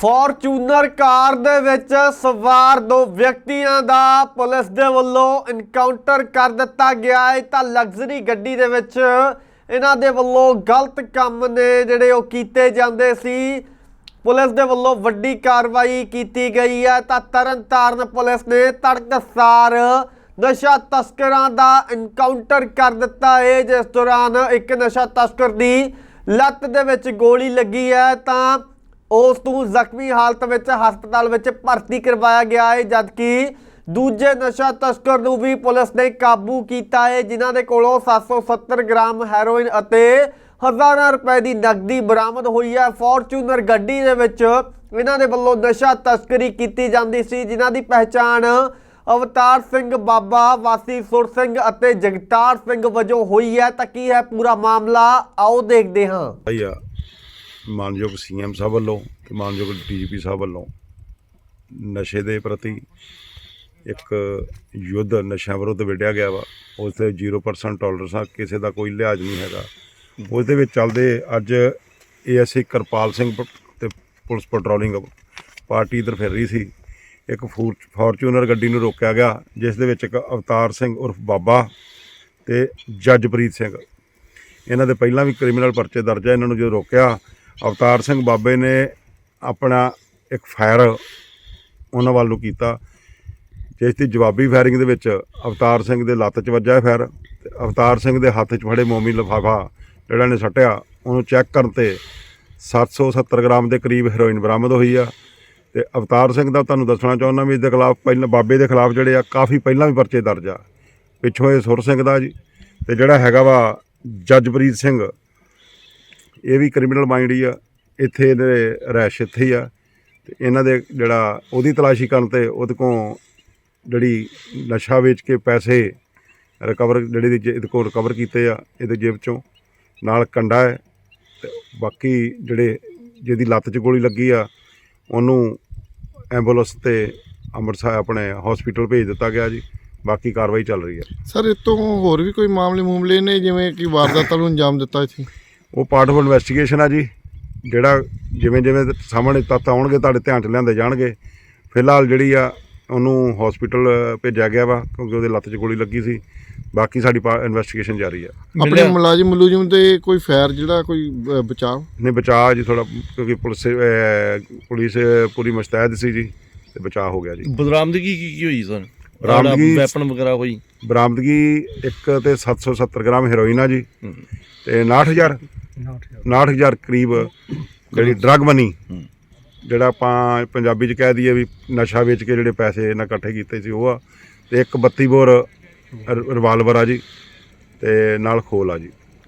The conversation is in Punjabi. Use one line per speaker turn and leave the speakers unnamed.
ਫੋਰਚੂਨਰ ਕਾਰ ਦੇ ਵਿੱਚ ਸਵਾਰ ਦੋ ਵਿਅਕਤੀਆਂ ਦਾ ਪੁਲਿਸ ਦੇ ਵੱਲੋਂ ਇਨਕਾਊਂਟਰ ਕਰ ਦਿੱਤਾ ਗਿਆ ਹੈ। ਤਾਂ ਲਗਜ਼ਰੀ ਗੱਡੀ ਦੇ ਵਿੱਚ ਇਹਨਾਂ ਦੇ ਵੱਲੋਂ ਗਲਤ ਕੰਮ ਨੇ ਜਿਹੜੇ ਉਹ ਕੀਤੇ ਜਾਂਦੇ ਸੀ। ਪੁਲਿਸ ਦੇ ਵੱਲੋਂ ਵੱਡੀ ਕਾਰਵਾਈ ਕੀਤੀ ਗਈ ਹੈ। ਤਾਂ ਤਰਨਤਾਰਨ ਪੁਲਿਸ ਨੇ ਤੜਕਸਾਰ ਨਸ਼ਾ ਤਸਕਰਾਂ ਦਾ ਇਨਕਾਊਂਟਰ ਕਰ ਦਿੱਤਾ ਹੈ। ਜਿਸ ਦੌਰਾਨ ਇੱਕ ਨਸ਼ਾ ਤਸਕਰ ਦੀ ਲੱਤ ਦੇ ਵਿੱਚ ਗੋਲੀ ਲੱਗੀ ਹੈ। ਤਾਂ ਉਸ ਨੂੰ ਜ਼ਖਮੀ ਹਾਲਤ ਵਿੱਚ ਹਸਪਤਾਲ ਵਿੱਚ ਭਰਤੀ ਕਰਵਾਇਆ ਗਿਆ ਹੈ, ਜਦਕਿ ਦੂਜੇ ਨਸ਼ਾ ਤਸਕਰ ਨੂੰ ਵੀ ਪੁਲਿਸ ਨੇ ਕਾਬੂ ਕੀਤਾ ਹੈ, ਜਿਨ੍ਹਾਂ ਦੇ ਕੋਲੋਂ 770 ਗ੍ਰਾਮ ਹੈਰੋਇਨ ਅਤੇ ਹਜ਼ਾਰਾਂ ਰੁਪਏ ਦੀ ਨਕਦੀ ਬਰਾਮਦ ਹੋਈ ਹੈ। ਫੋਰਚੂਨਰ ਗੱਡੀ ਦੇ ਵਿੱਚ ਇਹਨਾਂ ਦੇ ਵੱਲੋਂ ਨਸ਼ਾ ਤਸਕਰੀ ਕੀਤੀ ਜਾਂਦੀ ਸੀ, ਜਿਨ੍ਹਾਂ ਦੀ ਪਹਿਚਾਣ ਅਵਤਾਰ ਸਿੰਘ ਬਾਬਾ, ਵਾਸੀ ਸੁਰ ਸਿੰਘ ਅਤੇ ਜਗਤਾਰ ਸਿੰਘ ਵਜੋਂ ਹੋਈ ਹੈ। ਤਾਂ ਕੀ ਹੈ ਪੂਰਾ ਮਾਮਲਾ? ਆਓ ਦੇਖਦੇ ਹਾਂ।
ਮਾਨਯੋਗ ਸੀਐਮ ਸਾਹਿਬ ਵੱਲੋਂ ਤੇ ਮਾਨਯੋਗ ਡੀਜੀਪੀ ਸਾਹਿਬ ਵੱਲੋਂ ਨਸ਼ੇ ਦੇ ਪ੍ਰਤੀ ਇੱਕ ਯੁੱਧ ਨਸ਼ਾ ਵਿਰੁੱਧ ਵਿੱਢਿਆ ਗਿਆ ਵਾ। ਉਸ ਤੇ 0% ਟੋਲਰੈਂਸ ਆ, ਕਿਸੇ ਦਾ ਕੋਈ ਲਿਹਾਜ਼ ਨਹੀਂ ਹੈਗਾ। ਉਸ ਦੇ ਵਿੱਚ ਚੱਲਦੇ ਅੱਜ ਏਐਸਏ ਕਿਰਪਾਲ ਸਿੰਘ ਪ- ਤੇ ਪੁਲਿਸ ਪੈਟਰੋਲਿੰਗ ਪਾਰਟੀ ਇਧਰ ਫਿਰ ਰਹੀ ਸੀ। ਇੱਕ ਫੂਰ- ਫੋਰਚੂਨਰ ਗੱਡੀ ਨੂੰ ਰੋਕਿਆ ਗਿਆ, ਜਿਸ ਦੇ ਵਿੱਚ ਇੱਕ ਅਵਤਾਰ ਸਿੰਘ ਉਰਫ ਬਾਬਾ ਤੇ ਜੱਜਪ੍ਰੀਤ ਸਿੰਘ। ਇਹਨਾਂ ਦੇ ਪਹਿਲਾਂ ਵੀ ਕ੍ਰਿਮੀਨਲ ਪਰਚੇ ਦਰਜ ਹੈ ਇਹਨਾਂ ਨੂੰ ਜਦੋਂ ਰੋਕਿਆ ਅਵਤਾਰ ਸਿੰਘ ਬਾਬੇ ਨੇ ਆਪਣਾ ਇੱਕ ਫਾਇਰ ਉਹਨਾਂ ਵੱਲੋਂ ਕੀਤਾ, ਜਿਸ ਦੀ ਜਵਾਬੀ ਫਾਇਰਿੰਗ ਦੇ ਵਿੱਚ ਅਵਤਾਰ ਸਿੰਘ ਦੇ ਲੱਤ 'ਚ ਵੱਜਾ ਫਾਇਰ ਤੇ ਅਵਤਾਰ ਸਿੰਘ ਦੇ ਹੱਥ 'ਚ ਫੜੇ ਮੋਮੀ ਲਿਫਾਫਾ, ਜਿਹੜਾ ਨੇ ਸੱਟਿਆ, ਉਹਨੂੰ ਚੈੱਕ ਕਰਨ ਤੇ 770 ਗ੍ਰਾਮ ਦੇ ਕਰੀਬ ਹੈਰੋਇਨ ਬਰਾਮਦ ਹੋਈ ਆ। ਤੇ ਅਵਤਾਰ ਸਿੰਘ ਦਾ ਤੁਹਾਨੂੰ ਦੱਸਣਾ ਚਾਹੁੰਦਾ ਵੀ ਇਸ ਦੇ ਖਿਲਾਫ ਪਹਿਲਾਂ, ਬਾਬੇ ਦੇ ਖਿਲਾਫ ਜਿਹੜੇ ਆ, ਕਾਫੀ ਪਹਿਲਾਂ ਵੀ ਪਰਚੇ ਦਰਜ ਆ। ਪਿੱਛੋਂ ਇਹ ਸੁਰ ਸਿੰਘ ਦਾ ਜੀ, ਤੇ ਜਿਹੜਾ ਹੈਗਾ ਵਾ ਜਜਪ੍ਰੀਤ ਸਿੰਘ ਇਹ ਵੀ ਕ੍ਰਿਮੀਨਲ ਮਾਈਂਡ ਹੀ ਆ, ਇੱਥੇ ਇਹਦੇ ਰੈਸ਼ ਇੱਥੇ ਹੀ ਆ, ਤੇ ਇਹਨਾਂ ਦੇ ਜਿਹੜਾ ਉਹਦੀ ਤਲਾਸ਼ੀ ਕਰਨ ਤੇ ਉਹਦੇ ਕੋਲ ਜਿਹੜੀ ਨਸ਼ਾ ਵੇਚ ਕੇ ਪੈਸੇ ਰਿਕਵਰ ਜਿਹੜੇ ਦੀ ਇਹਦੇ ਕੋਲ ਰਿਕਵਰ ਕੀਤੇ ਆ, ਇਹਦੇ ਜੇਬ ਚੋਂ, ਨਾਲ ਕੰਡਾ ਹੈ, ਤੇ ਬਾਕੀ ਜਿਹੜੇ ਜਿਹਦੀ ਲੱਤ 'ਚ ਗੋਲੀ ਲੱਗੀ ਆ, ਉਹਨੂੰ ਐਂਬੂਲੈਂਸ ਤੇ ਅੰਮ੍ਰਿਤਸਰ ਆਪਣੇ ਹਸਪੀਟਲ ਭੇਜ ਦਿੱਤਾ ਗਿਆ ਜੀ, ਬਾਕੀ ਕਾਰਵਾਈ ਚੱਲ ਰਹੀ ਹੈ
ਸਰ ਇਹ ਤੋਂ ਹੋਰ ਵੀ ਕੋਈ ਮਾਮਲੇ ਮੂਮਲੇ ਨੇ, ਜਿਵੇਂ ਕਿ ਵਾਰਦਾਤਾਂ ਨੂੰ ਅੰਜਾਮ ਦਿੱਤਾ ਇੱਥੇ?
ਉਹ ਪਾਰਟ ਆਫ ਇਨਵੈਸਟੀਗੇਸ਼ਨ ਆ ਜੀ ਜਿਹੜਾ ਜਿਵੇਂ ਜਿਵੇਂ ਸਾਹਮਣੇ ਤੱਤ ਆਉਣਗੇ ਤੁਹਾਡੇ ਧਿਆਨ 'ਚ ਲਿਆਂਦੇ ਜਾਣਗੇ। ਫਿਲਹਾਲ ਜਿਹੜੀ ਆ ਉਹਨੂੰ ਹਸਪੀਟਲ ਭੇਜਿਆ ਗਿਆ ਵਾ ਕਿਉਂਕਿ ਉਹਦੇ ਲੱਤ 'ਚ ਗੋਲੀ ਲੱਗੀ ਸੀ। ਬਾਕੀ ਸਾਡੀ ਇਨਵੈਸਟੀਗੇਸ਼ਨ ਜਾਰੀ ਆ।
ਆਪਣੇ ਮੁਲਾਜ਼ਮ ਮੁਲਾਜ਼ਮ ਤੇ ਕੋਈ ਫੈਰ ਜਿਹੜਾ ਕੋਈ ਬਚਾਅ?
ਨੇ ਬਚਾਅ ਜੀ ਥੋੜਾ ਕਿਉਂਕਿ ਪੁਲਿਸ ਪੁਲਿਸ ਪੂਰੀ ਮੁਸਤੈਦ ਸੀ ਜੀ ਤੇ ਬਚਾਅ ਹੋ ਗਿਆ ਜੀ।
ਬਦਰਾਮਦਗੀ ਕੀ ਕੀ ਹੋਈ ਸਰ?
ਬਰਾਮਦਗੀ-
ਵੈਪਨ ਵਗੈਰਾ ਹੋਈ?
ਬਰਾਮਦਗੀ ਇੱਕ ਤੇ 770 ਗ੍ਰਾਮ ਹੈਰੋਇਨ ਆ ਜੀ। ਤੇ 69000 69000 ਕਰੀਬ ਜਿਹੜੀ ਡਰਗ ਮਨੀ। ਜਿਹੜਾ ਆਪਾਂ ਪੰਜਾਬੀ ਚ ਕਹਿ ਦਈਏ ਵੀ ਨਸ਼ਾ ਵੇਚ ਕੇ ਜਿਹੜੇ ਪੈਸੇ ਇਹਨਾਂ ਇਕੱਠੇ ਕੀਤੇ ਸੀ ਉਹ ਆ। ਤੇ ਇੱਕ 32 ਬੋਰ ਰਿਵਾਲਵਰ ਆ ਜੀ ਤੇ ਨਾਲ ਖੋਲ ਆ ਜੀ।